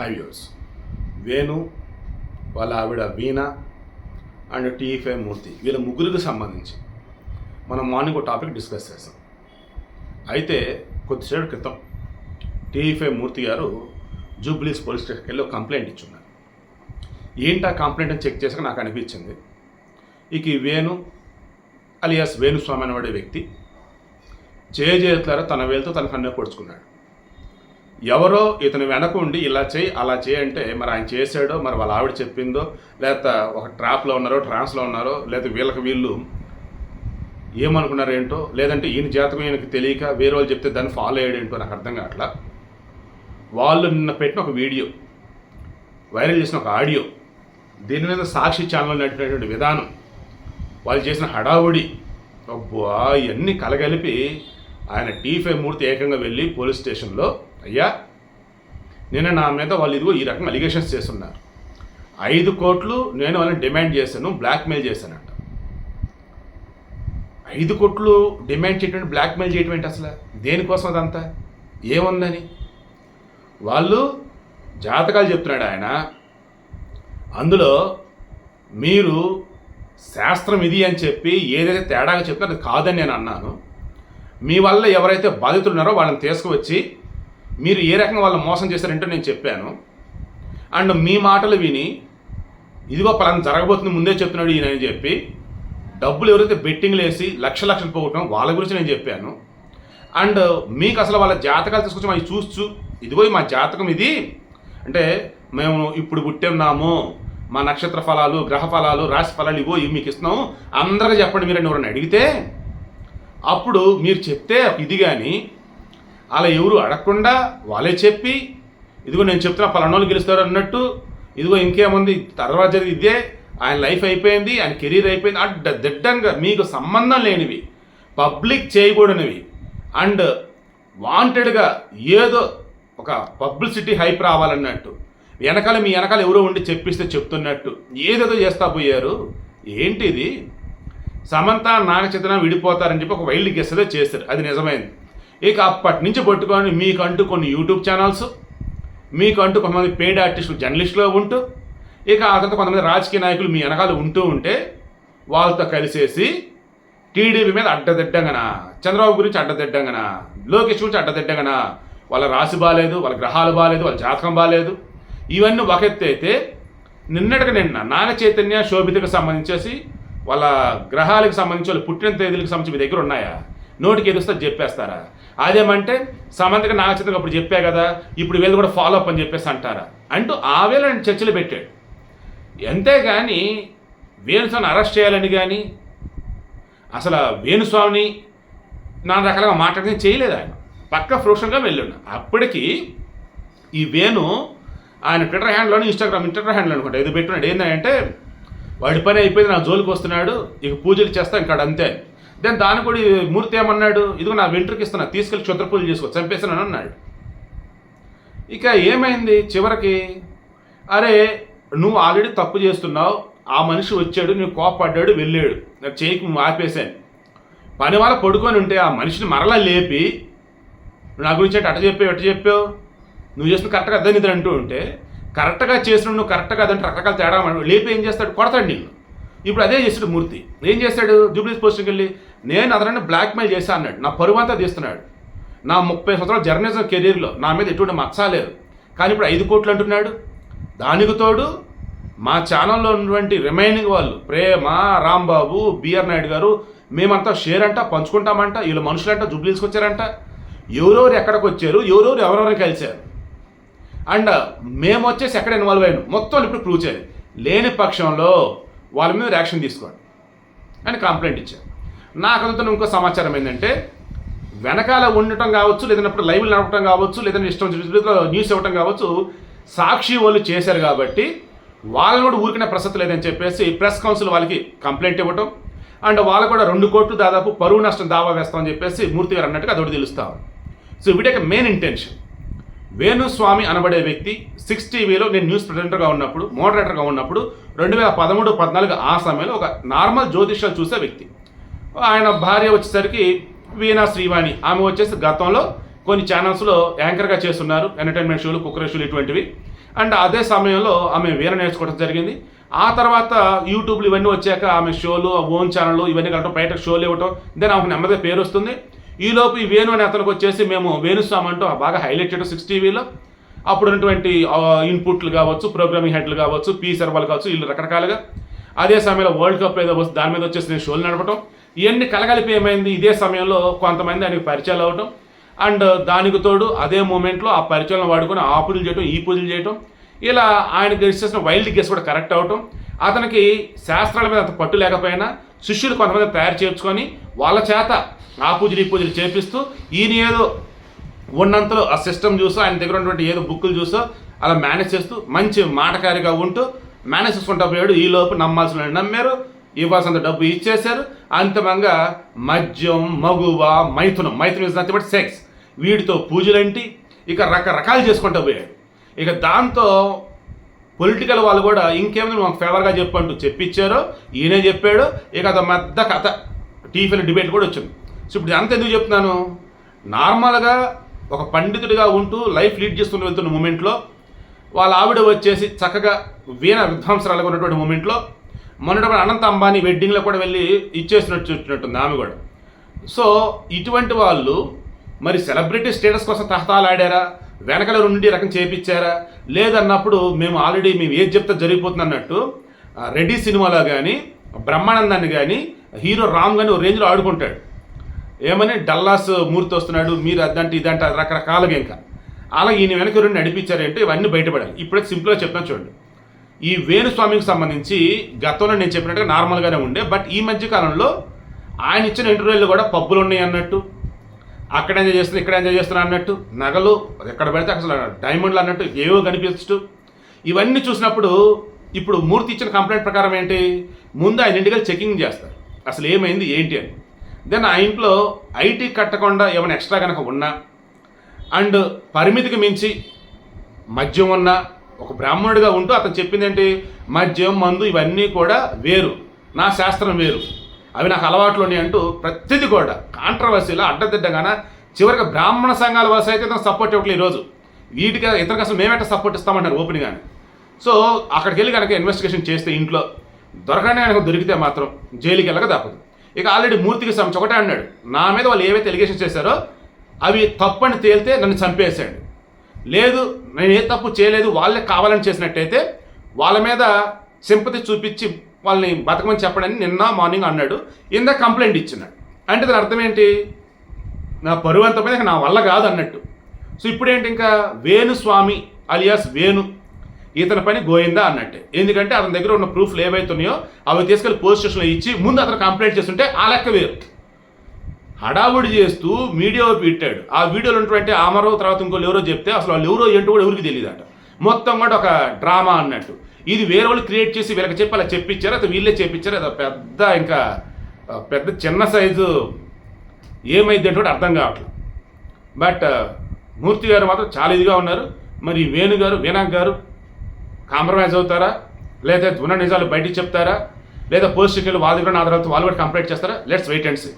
హైవ్యూస్ వేణు వాళ్ళ ఆవిడ వీణ and TFI మూర్తి. వీళ్ళ ముగ్గురికి సంబంధించి మనం మార్నింగ్ ఒక టాపిక్ డిస్కస్ చేస్తాం. అయితే కొద్దిసేపు క్రితం టీఎఫ్ఐ మూర్తి గారు జూబ్లీస్ పోలీస్ స్టేషన్కి వెళ్ళి ఒక కంప్లైంట్ ఇచ్చున్నారు. ఏంటి ఆ కంప్లైంట్ అని చెక్ చేసాక నాకు అనిపించింది. ఇక ఈ వేణు అలియాస్ వేణుస్వామి అనేవాడే వ్యక్తి చేయజేతులారా తన వేలతో తన కన్ను పొడుచుకున్నాడు. ఎవరో ఇతను వెనక ఉండి ఇలా చేయి అలా చేయి అంటే మరి ఆయన చేశాడో మరి వాళ్ళ ఆవిడ చెప్పిందో లేకపోతే ఒక ట్రాప్లో ఉన్నారో ట్రాన్స్లో ఉన్నారో లేదా వీళ్ళకి వీళ్ళు ఏమనుకున్నారు ఏంటో లేదంటే ఈయన జాతకం ఈయనకి తెలియక వేరే వాళ్ళు చెప్తే దాన్ని ఫాలో అయ్యాడేంటో నాకు అర్థం కావట్లా. వాళ్ళు నిన్న పెట్టిన ఒక వీడియో వైరల్ చేసిన ఒక ఆడియో దీని మీద సాక్షి ఛానల్ నడిపినటువంటి విధానం వాళ్ళు చేసిన హడావుడి అబ్బా ఇవన్నీ కలగలిపి ఆయన టీఫై మూర్తి ఏకంగా వెళ్ళి పోలీస్ స్టేషన్లో అయ్యా నేను నా మీద వాళ్ళు ఇదిగో ఈ రకం అలిగేషన్స్ చేస్తున్నారు. ఐదు కోట్లు నేను వాళ్ళని డిమాండ్ చేశాను బ్లాక్మెయిల్ చేశానంట. ఐదు కోట్లు డిమాండ్ చేయటం బ్లాక్మెయిల్ చేయటం ఏంటి అసలు? దేనికోసం అదంతా? ఏముందని? వాళ్ళు జాతకాలు చెప్తున్నాడు ఆయన. అందులో మీరు శాస్త్రం ఇది అని చెప్పి ఏదైతే తేడాగా చెప్తే అది కాదని నేను అన్నాను. మీ వల్ల ఎవరైతే బాధితులు ఉన్నారో వాళ్ళని తీసుకువచ్చి మీరు ఏ రకంగా వాళ్ళని మోసం చేశారంటే నేను చెప్పాను. అండ్ మీ మాటలు విని ఇదిగో పలానా జరగబోతుంది ముందే చెప్తున్నాడు ఈయన అని చెప్పి డబ్బులు ఎవరైతే బెట్టింగ్లు వేసి లక్ష లక్షలు పోగొట్టడం వాళ్ళ గురించి నేను చెప్పాను. అండ్ మీకు అసలు వాళ్ళ జాతకాలు తీసుకొచ్చి అవి చూస్తూ ఇదిగో మా జాతకం ఇది. అంటే మేము ఇప్పుడు పుట్టున్నాము మా నక్షత్ర ఫలాలు గ్రహ ఫలాలు రాశి ఫలాలు ఇవో ఇవి మీకు ఇస్తున్నాము అందరికీ చెప్పండి మీరు ఎవరైనా అడిగితే అప్పుడు మీరు చెప్తే ఇది కానీ అలా ఎవరు అడగకుండా వాళ్ళే చెప్పి ఇదిగో నేను చెప్తున్నా పలానోళ్ళు గెలుస్తారు అన్నట్టు ఇదిగో ఇంకేముంది తర్వాత జరిగి ఇదే ఆయన లైఫ్ అయిపోయింది ఆయన కెరీర్ అయిపోయింది అడ్డ దిడ్డంగా మీకు సంబంధం లేనివి పబ్లిక్ చేయకూడనివి అండ్ వాంటెడ్గా ఏదో ఒక పబ్లిసిటీ హైప్ రావాలన్నట్టు వెనకాల మీ వెనకాల ఎవరో ఉండి చెప్పిస్తే చెప్తున్నట్టు ఏదేదో చేస్తా పోయారు ఏంటిది? సమంత నాగచైతన్య విడిపోతారని చెప్పి ఒక వైల్డ్ గెస్సలో చేశారు అది నిజమైంది. ఇక అప్పటి నుంచి పట్టుకొని మీకంటూ కొన్ని యూట్యూబ్ ఛానల్స్ మీకంటూ కొంతమంది పెయిడ్ ఆర్టిస్టులు జర్నలిస్టులో ఉంటూ ఇక ఆ తర్వాత కొంతమంది రాజకీయ నాయకులు మీ వెనకాల ఉంటూ ఉంటే వాళ్ళతో కలిసేసి టీడీపీ మీద అడ్డదిడ్డంగనా చంద్రబాబు గురించి అడ్డదిడ్డంగనా లోకేష్ గురించి అడ్డదిడ్డంగనా వాళ్ళ రాశి బాగాలేదు వాళ్ళ గ్రహాలు బాగాలేదు వాళ్ళ జాతకం బాగాలేదు ఇవన్నీ ఒక ఎత్తు అయితే నిన్నటికి నిన్న నాగ చైతన్య శోభితకు సంబంధించేసి వాళ్ళ గ్రహాలకు సంబంధించి వాళ్ళ పుట్టిన తేదీలకు సంబంధించి మీ దగ్గర ఉన్నాయా? నోటికి ఎదుస్తే చెప్పేస్తారా? అదేమంటే సమంతకి నాగ అప్పుడు చెప్పా కదా ఇప్పుడు వీళ్ళు కూడా ఫాలో అప్ అని చెప్పేసి అంటారా? అంటూ ఆ వేళ చర్చలు పెట్టాడు. అంతేగాని వేణుస్వామిని అరెస్ట్ చేయాలని కానీ అసలు వేణుస్వామిని నాన్న రకాలుగా మాట్లాడితే చేయలేదు ఆయన. పక్క ఫ్రూషన్గా వెళ్ళాడు. అప్పటికి ఈ వేణు ఆయన ట్విట్టర్ హ్యాండ్లోని ఇన్స్టాగ్రామ్ ఇంటర్ హ్యాండ్లో అనుకుంటా ఇది పెట్టున్నాడు. ఏంటంటే వాడి పని అయిపోయింది నా జోలికి వస్తున్నాడు ఇక పూజలు చేస్తా ఇంకా అంతే దెన్ దాని కూడా ఈ మూర్తి ఏమన్నాడు? ఇదిగో నా వెంట్రుకి ఇస్తున్నా తీసుకెళ్ళి క్షుద్రపూజలు చేసుకో చంపేస్తానని అన్నాడు. ఇక ఏమైంది చివరికి? అరే నువ్వు ఆల్రెడీ తప్పు చేస్తున్నావు ఆ మనిషి వచ్చాడు నువ్వు కోపడ్డాడు వెళ్ళాడు. నాకు చేయికి ఆపేశాను. పని వాళ్ళ పడుకొని ఉంటే ఆ మనిషిని మరలా లేపి నా గురించి అట్ట అట చెప్పావు ఎట చెప్పావు? నువ్వు చేసిన కరెక్ట్గా అదని ఇది అంటూ ఉంటే కరెక్ట్గా చేసిన నువ్వు కరెక్ట్గా అదంటే రకరకాల తేడా అన్నాడు. లేపి ఏం చేస్తాడు? కొడతాడు నిన్ను. ఇప్పుడు అదే చేస్తాడు మూర్తి. ఏం చేస్తాడు? జూబ్లీస్ పోస్ట్కి వెళ్ళి నేను అతన్ని బ్లాక్మెయిల్ చేశా అన్నాడు. నా పరువు అంతా తీస్తున్నాడు. నా ముప్పై సంవత్సరాల జర్నలిజం కెరీర్లో నా మీద ఎటువంటి మచ్చలేదు కానీ ఇప్పుడు ఐదు కోట్లు అంటున్నాడు. దానికి తోడు మా ఛానల్లో ఉన్నటువంటి రిమైనింగ్ వాళ్ళు ప్రేమ రాంబాబు బిఆర్ నాయుడు గారు మేమంతా షేర్ అంట పంచుకుంటామంట వీళ్ళు మనుషులంట జుబ్లీస్కి వచ్చారంట. ఎవరెవరు ఎక్కడికి వచ్చారు ఎవరెవరు ఎవరెవరు కలిశారు. అండ్ మేము వచ్చేసి ఎక్కడ ఇన్వాల్వ్ అయ్యాను? మొత్తం ఇప్పుడు ప్రూవ్ చేయాలి. లేని పక్షంలో వాళ్ళ మీద యాక్షన్ తీసుకోండి. అని కంప్లైంట్ ఇచ్చారు. నాకు అందుతున్న ఇంకో సమాచారం ఏంటంటే వెనకాల ఉండటం కావచ్చు లేదన్నప్పుడు లైవ్లు నడపడం కావచ్చు లేదంటే ఇష్టం న్యూస్ ఇవ్వటం కావచ్చు సాక్షి వాళ్ళు చేశారు కాబట్టి వాళ్ళని కూడా ఊరికిన ప్రసక్తి లేదని చెప్పేసి ప్రెస్ కౌన్సిల్ వాళ్ళకి కంప్లైంట్ ఇవ్వటం అండ్ వాళ్ళు కూడా రెండు కోట్లు దాదాపు పరువు నష్టం దావా వేస్తామని చెప్పేసి మూర్తి గారు అన్నట్టుగా అదొకటి తెలుస్తాం సో వీటి యొక్క మెయిన్ ఇంటెన్షన్ వేణుస్వామి అనబడే వ్యక్తి సిక్స్ టీవీలో నేను న్యూస్ ప్రెజెంటర్గా ఉన్నప్పుడు మోడరేటర్గా ఉన్నప్పుడు రెండు వేల పదమూడు పద్నాలుగు ఆ సమయంలో ఒక నార్మల్ జ్యోతిష్యాలు చూసే వ్యక్తి. ఆయన భార్య వచ్చేసరికి వీణా శ్రీవాణి. ఆమె వచ్చేసి గతంలో కొన్ని ఛానల్స్లో యాంకర్గా చేస్తున్నారు ఎంటర్టైన్మెంట్ షోలు కుక్కర్ షోలు ఇటువంటివి. అండ్ అదే సమయంలో ఆమె వీణ నేర్చుకోవడం జరిగింది. ఆ తర్వాత యూట్యూబ్లు ఇవన్నీ వచ్చాక ఆమె షోలు ఓన్ ఛానల్లు ఇవన్నీ కలటం బయట షోలు ఇవ్వటం దెన్ ఆమెకు నెమ్మదిగా పేరు వస్తుంది. ఈలోపు ఈ వేణు అనే అతనికి వచ్చేసి మేము వేణుస్వామి అంటూ బాగా హైలైట్ చేయడం సిక్స్ టీవీలో. అప్పుడు ఉన్నటువంటి ఇన్పుట్లు కావచ్చు ప్రోగ్రామింగ్ హెడ్లు కావచ్చు పీ సర్వాలు కావచ్చు వీళ్ళు రకరకాలుగా. అదే సమయంలో వరల్డ్ కప్ ఏదో వస్తుంది దాని మీద వచ్చేసి నేను షోలు నడపటం. ఇవన్నీ కలగలిపి ఏమైంది? ఇదే సమయంలో కొంతమంది ఆయనకు పరిచయాలు అవ్వటం అండ్ దానికి తోడు అదే మూమెంట్లో ఆ పరిచయాలను వాడుకొని ఆ పూజలు చేయటం ఈ పూజలు చేయటం. ఇలా ఆయనకి చేసిన వైల్డ్ గెస్ కూడా కరెక్ట్ అవటం. అతనికి శాస్త్రాల మీద అంత పట్టు లేకపోయినా శిష్యులు కొంతమంది తయారు చేర్చుకొని వాళ్ళ చేత ఆ పూజలు ఈ పూజలు చేపిస్తూ ఈయన ఏదో ఉన్నంతలో ఆ సిస్టమ్ చూసో ఆయన దగ్గర ఉన్నటువంటి ఏదో బుక్కులు చూసో అలా మేనేజ్ చేస్తూ మంచి మాటకారిగా ఉంటూ మేనేజ్ చేసుకుంటా పోయాడు. ఈ లోపు నమ్మాల్సిన నమ్మారు. ఇవ్వాల్సినంత డబ్బు ఇచ్చేశారు. అంతిమంగా మద్యం మగువ మైథునం. మైథునం ఇస్ నథింగ్ బట్ సెక్స్ వీటితో పూజలేంటి ఇక రకరకాలు చేసుకుంటూ పోయాడు ఇక దాంతో పొలిటికల్ వాళ్ళు కూడా ఇంకేమైనా మాకు ఫేవర్గా చెప్పంటూ చెప్పించారో. ఈయనే చెప్పాడు. ఇక అది పెద్ద కథ టీవీలో డిబేట్ కూడా వచ్చింది. సో ఇప్పుడు అంత ఎందుకు చెప్తున్నాను? నార్మల్గా ఒక పండితుడిగా ఉంటూ లైఫ్ లీడ్ చేస్తున్న వెళ్తున్న మూమెంట్లో వాళ్ళ ఆవిడ వచ్చేసి చక్కగా వీణ విధ్వంసరాలుగా ఉన్నటువంటి మూమెంట్లో మొన్నటి అనంత అంబానీ వెడ్డింగ్లో కూడా వెళ్ళి ఇచ్చేసినట్టు చూసినట్టుంది ఆమె కూడా. సో ఇటువంటి వాళ్ళు మరి సెలబ్రిటీ స్టేటస్ కోసం తహతాలాడారా వెనకల నుండి రకం చేపించారా? లేదన్నప్పుడు మేము ఆల్రెడీ మేము ఏది చెప్తే జరిగిపోతుంది అన్నట్టు రెడ్డి సినిమాలో కానీ బ్రహ్మానందాన్ని కానీ హీరో రామ్ కానీ ఓ రేంజ్లో ఆడుకుంటాడు. ఏమని? డల్లాస్ మూర్తి వస్తున్నాడు మీరు అదంటే ఇదంటే రకరకాలుగా ఇంకా. అలా ఈయన వెనక రెండు నడిపించారంటే ఇవన్నీ బయటపడాలి. ఇప్పుడే సింపుల్గా చెప్తాను చూడండి. ఈ వేణుస్వామికి సంబంధించి గతంలో నేను చెప్పినట్టుగా నార్మల్గానే ఉండే బట్ ఈ మధ్యకాలంలో ఆయన ఇచ్చిన ఇంటర్వ్యూలు కూడా పబ్బులు ఉన్నాయి అన్నట్టు అక్కడ ఎంజాయ్ చేస్తున్నా ఇక్కడ ఎంజాయ్ చేస్తున్నా అన్నట్టు నగలు ఎక్కడ పెడితే అసలు డైమండ్లు అన్నట్టు ఏవో కనిపించు ఇవన్నీ చూసినప్పుడు ఇప్పుడు మూర్తి ఇచ్చిన కంప్లైంట్ ప్రకారం ఏంటి? ముందు ఆయన ఇంటికి చెకింగ్ చేస్తారు. అసలు ఏమైంది ఏంటి అని. దెన్ ఆ ఇంట్లో ఐటీ కట్టకుండా ఏమైనా ఎక్స్ట్రా కనుక ఉన్నా అండ్ పరిమితికి మించి మద్యం ఉన్న ఒక బ్రాహ్మణుడిగా ఉంటూ అతను చెప్పింది ఏంటి మద్యం మందు ఇవన్నీ కూడా వేరు. నా శాస్త్రం వేరు. అవి నాకు అలవాట్లు ఉన్నాయి అంటూ ప్రతిదీ కూడా కాంట్రవర్సీలో అడ్డదిడ్డగాన చివరికి బ్రాహ్మణ సంఘాల వలస అయితే ఇతను సపోర్ట్ ఇవ్వట్లేదు ఈరోజు వీటికి ఇతనికి అసలు మేమెట్ట సపోర్ట్ ఇస్తామంటారు ఓపెన్ కానీ సో అక్కడికి వెళ్ళి కనుక ఇన్వెస్టిగేషన్ చేస్తే ఇంట్లో దొరకనే కనుక దొరికితే మాత్రం జైలుకి వెళ్ళక తప్పదు. ఇక ఆల్రెడీ మూర్తికి సంబంధించి ఒకటే అన్నాడు. నా మీద వాళ్ళు ఏవైతే ఎలిగేషన్ చేశారో అవి తప్పని తేలితే నన్ను చంపేశాడు లేదు నేను ఏ తప్పు చేయలేదు వాళ్ళే కావాలని చేసినట్టయితే వాళ్ళ మీద సింపతి చూపించి వాళ్ళని బతకమని చెప్పడని నిన్న మార్నింగ్ అన్నాడు. ఇందాక కంప్లైంట్ ఇచ్చినాడు. అంటే దాని అర్థం ఏంటి? నా పరువు అంత మీద నా వల్ల కాదు అన్నట్టు. సో ఇప్పుడు ఏంటి ఇంకా వేణుస్వామి అలియాస్ వేణు ఇతని పని గోయిందా అన్నట్టే. ఎందుకంటే అతని దగ్గర ఉన్న ప్రూఫ్లు ఏవైతున్నాయో అవి తీసుకెళ్ళి పోలీస్ స్టేషన్లో ఇచ్చి ముందు అతను కంప్లైంట్ చేస్తుంటే ఆ లెక్క వేరు. హడావుడి చేస్తూ మీడియా పెట్టాడు ఆ వీడియోలో ఉన్నటువంటి ఆమరో తర్వాత ఇంకోళ్ళు ఎవరో చెప్తే అసలు వాళ్ళు ఎవరో ఏంటో కూడా ఎవరికి తెలియదట మొత్తం కూడా ఒక డ్రామా అన్నట్టు. ఇది వేరే వాళ్ళు క్రియేట్ చేసి వీళ్ళకి చెప్పి అలా చెప్పించారు? అది వీళ్ళే చెప్పించారు? అది పెద్ద ఇంకా పెద్ద చిన్న సైజు ఏమైంది అంటే కూడా అర్థం కావట్లేదు. బట్ మూర్తి గారు మాత్రం చాలా ఇదిగా ఉన్నారు. మరి వేణు గారు వీణాక్ గారు కాంప్రమైజ్ అవుతారా? లేదా ఉన్న నిజాలు బయటికి చెప్తారా? లేదా పోస్ట్ వాళ్ళు కూడా ఆధారాలతో వాళ్ళు కూడా కంప్లైంట్ చేస్తారా? Let's wait and see.